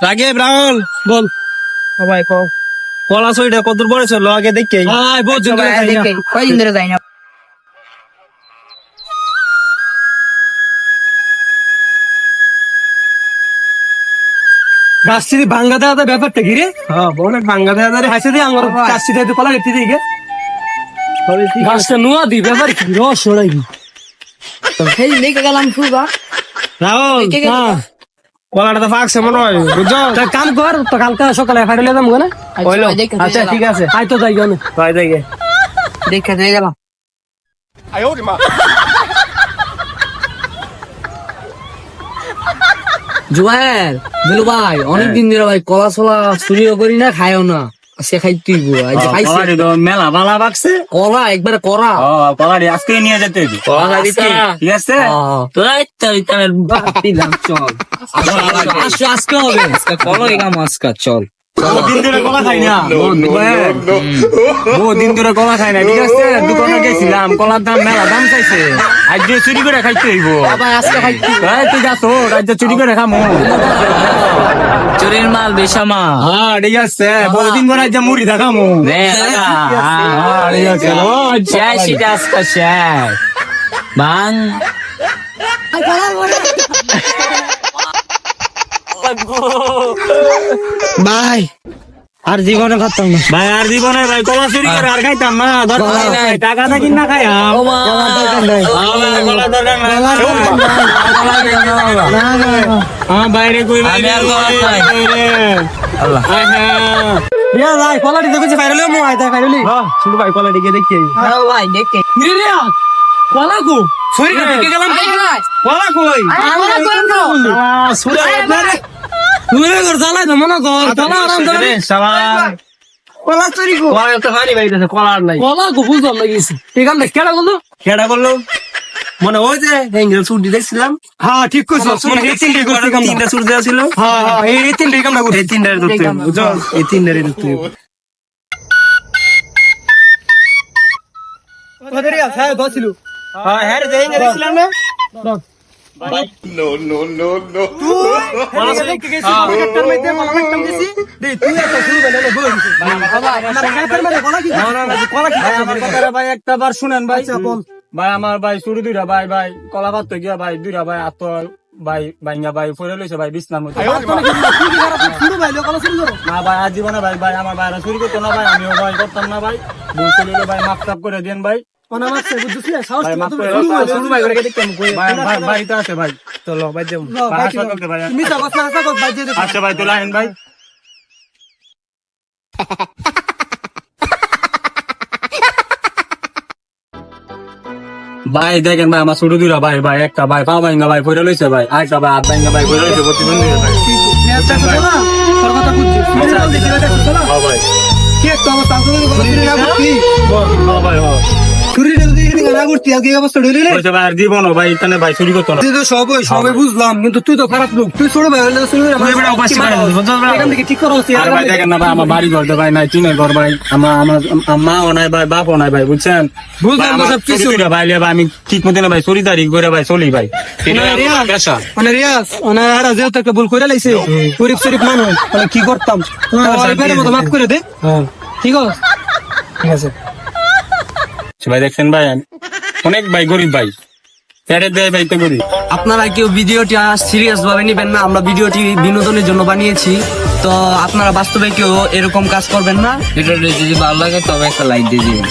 রাগে রাহুল বল। সবাই কও। কলা সইটা কত বড় ছিল আগে দেখে আয় বহুত দিন ধরে খাই না। কয়দিন ধরে যাই না? গাছটি ভাঙ্গা দেওয়া তো ব্যাপারটা কি রে? হ্যাঁ অনেক ভাঙ্গা দেয়া ধরে হাসে দিয়ে আমার গাছটি দিয়ে কলা কেটে দিয়ে গাছটা নোয়া দি ব্যাপার কি? রস কি সেই দেখে গেলাম ফুলবা রাহুল হ্যাঁ কলাটা তো ফাঁকছে মনে হয় বুঝছ? তা কাম কর তো কালকে সকালে ফাইলে যাব না হইল আচ্ছা ঠিক আছে। আয় তো যাই গেলে ভাই দেখে। দেখে দিয়ে গেলাম জুয়ার দিলু ভাই অনেকদিন ধরে ভাই কলা সলা চুরিও করি না খায়ও না। সে খাই তুই খাইছে কলারি তো মেলা ভালা বাকছে কলা একবারে করা। আজকে নিয়ে যেতে হইবে। ঠিক আছে? আজকে আজকে হবে আজকে কলা এগাম আজকে চল। বহুদিন ধরে কলা খাই না? বহুদিন ধরে কলা খাই না ঠিক আছে? দোকানে গেছিলাম কলার দাম মেলা দাম চাইছে। আজ যে চুরি করে খাইতে হইব। আজকে তুই যাস আজ যে চুরি করে খামো। চোরের মাল বেশামা হ্যাঁ ঠিক আছে। বহুদিন পরে আজ যে মুড়ি দেখামো। হ্যাঁ শেষ আজকে শেষ বাং। ভাই আর জীবনে খাতাম না। ভাই আর জীবনে ভাই কলা চুরি করে আর খাইতাম না। দরকার নাই। নাই। টাকা থাকি না হ্যাঁ বাইরে কই কলা খাই। আল্লাহ। রিয়া কলাটি দেখেছি মো ভাই কলা দিকে দেখি হ্যাঁ ভাই দেখে রে রিয়া কলা গেলাম। কলা কই? সুরে কর চালাই তো মনে কর কলা আরাম ধরে সাবান কলা চুরি গো কলা তো হারি বাইতেছে কলা আর নাই। কলা গো বুঝলাম লাগিয়েছে এই কামটা কেডা বলল কেডা করল মনে ওই যে হ্যাঙ্গেল ছুটি দেখছিলাম হ্যাঁ ঠিক কইছো মানে এই তিনটে করতে কামটা তিনটা ছুটি দেওয়া ছিল। হ্যাঁ হ্যাঁ এই তিনটে কামটা করতে এই তিনটারে ধরতে হবে, বুঝছ? এই তিনটারে ধরতে হবে। ওদের হ্যাঁ দছিল হ্যাঁ হ্যাঁ রে হ্যাঙ্গেল দেখছিলাম না? ভাই একটা বার শুনেন ভাই। ভাই আমার ভাই শুরু দুইটা ভাই ভাই কলা পাত গিয়া ভাই দুইটা ভাই আত ভাই ভাইঙ্গা ভাই ফরে লইছে ভাই বিছনার মধ্যে না ভাই আজ জীবনে ভাই ভাই আমার ভাইরা চুরি করতো না ভাই আমিও ভাই করতাম না ভাই। ভুল ভাই মাপ টাপ করে দেন ভাই। ভাই ভাই ভাই ভাই ভাই। ভাই ভাই ভাই ভাই আচ্ছা ভাই তো লাইন ভাই। ভাই দেখেন ভাই আমার ছোট দুইটা ভাই ভাই একটা ভাই পা ভাঙ্গা ভাই ফইরা লইছে ভাই। আরেকটা ভাই হাত ভাঙ্গা ভাই ফইরা লইছে প্রতিবন্ধী ভাই। হ্যাঁ ভাই। হ্যাঁ ভাই হ্যাঁ কইছে ভাই আর জীবন ভাই এখানে ভাই চুরি করতো না। সবই সবাই বুঝলাম কিন্তু তুই তো খারাপ লোক। তুই ছোট ভাই হলে চুরি করে তুই বেটা উপাস করে না, বুঝছ না? এখান থেকে ঠিক করো আর ভাই দেখেন না ভাই আমার বাড়ি ঘর তো ভাই নাই চিনে ঘর ভাই। আমার আমার মাও নাই ভাই বাপও নাই ভাই বুঝছেন? বুঝলাম ভাই, তো সব কিছু। চুরি ভাই ভাই আমি ঠিক মতো না ভাই চুরি তারিখ করে ভাই চলি ভাই। মানে মানে রিয়াজ মানে যেহেতু একটা ভুল করে লাইছে গরিব শরীফ মানুষ মানে কি করতাম? মাফ করে দে। ঠিক আছে? ঠিক আছে। ভাই দেখছেন ভাই আমি অনেক ভাই গরিব ভাই। দেয় ভাই তো গরিব। আপনারা কেউ ভিডিওটি সিরিয়াস ভাবে নিবেন না আমরা ভিডিওটি বিনোদনের জন্য বানিয়েছি। তো আপনারা বাস্তবে কেউ এরকম কাজ করবেন না। ভিডিওটি যদি ভালো লাগে তবে একটা লাইক দিয়ে দিবেন।